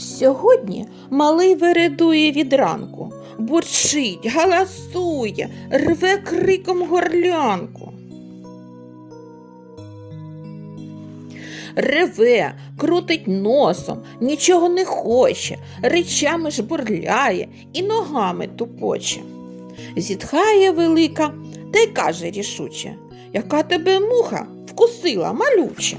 Сьогодні малий вередує від ранку, бурчить, галасує, рве криком горлянку. Реве, крутить носом, нічого не хоче, речами жбурляє і ногами тупоче. Зітхає велика та й каже рішуче, яка тебе муха вкусила малюче.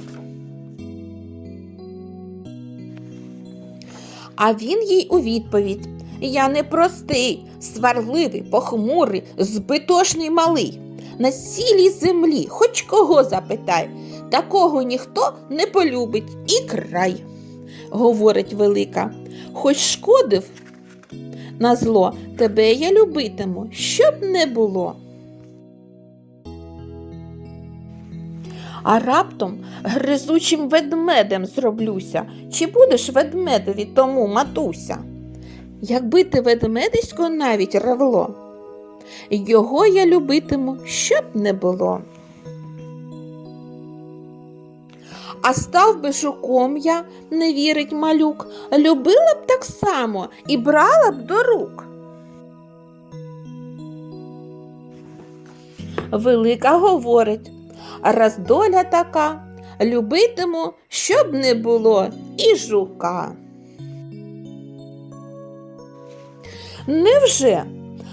А він їй у відповідь Я не простий, сварливий, похмурий, збитошний малий. На цілій землі хоч кого запитай, такого ніхто не полюбить і край, говорить велика, хоч шкодив на зло, тебе я любитиму, щоб не було. А раптом гризучим ведмедем зроблюся, чи будеш ведмедові тому матуся? Якби ти ведмедисько навіть ревло, його я любитиму, щоб не було. А став би жуком я, не вірить малюк, любила б так само і брала б до рук. Велика говорить, раз доля така, любитиму, щоб не було і жука. Невже?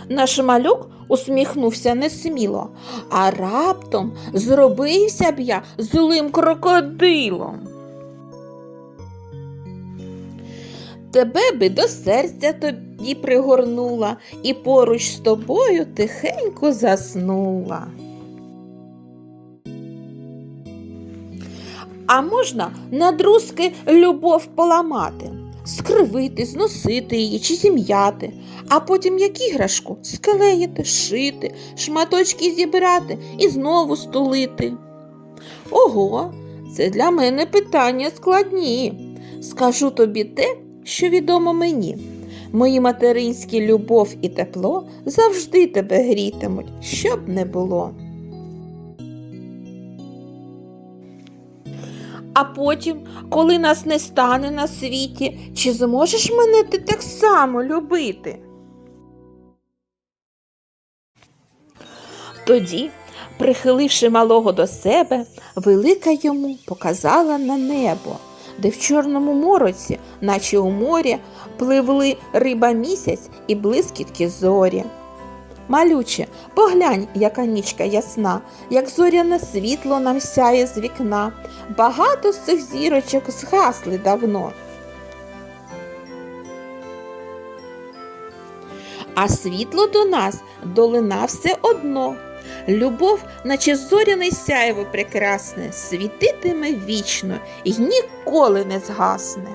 Наш малюк усміхнувся несміло, а раптом зробився б я злим крокодилом. Тебе би до серця тобі пригорнула і поруч з тобою тихенько заснула. А можна на друзки любов поламати, скривити, зносити її чи зім'яти, а потім як іграшку склеїти, шити, шматочки зібрати і знову стулити. Ого, це для мене питання складні. Скажу тобі те, що відомо мені. Мої материнські любов і тепло завжди тебе грітимуть, щоб не було. А потім, коли нас не стане на світі, чи зможеш мене ти так само любити? Тоді, прихиливши малого до себе, велика йому показала на небо, де в Чорному мороці, наче у морі, пливли риба місяць і блискітки зорі. Малюче, поглянь, яка нічка ясна, як зоряне світло нам сяє з вікна. Багато з цих зірочок згасли давно. А світло до нас долина все одно. Любов, наче зоряне сяйво прекрасне, світитиме вічно і ніколи не згасне.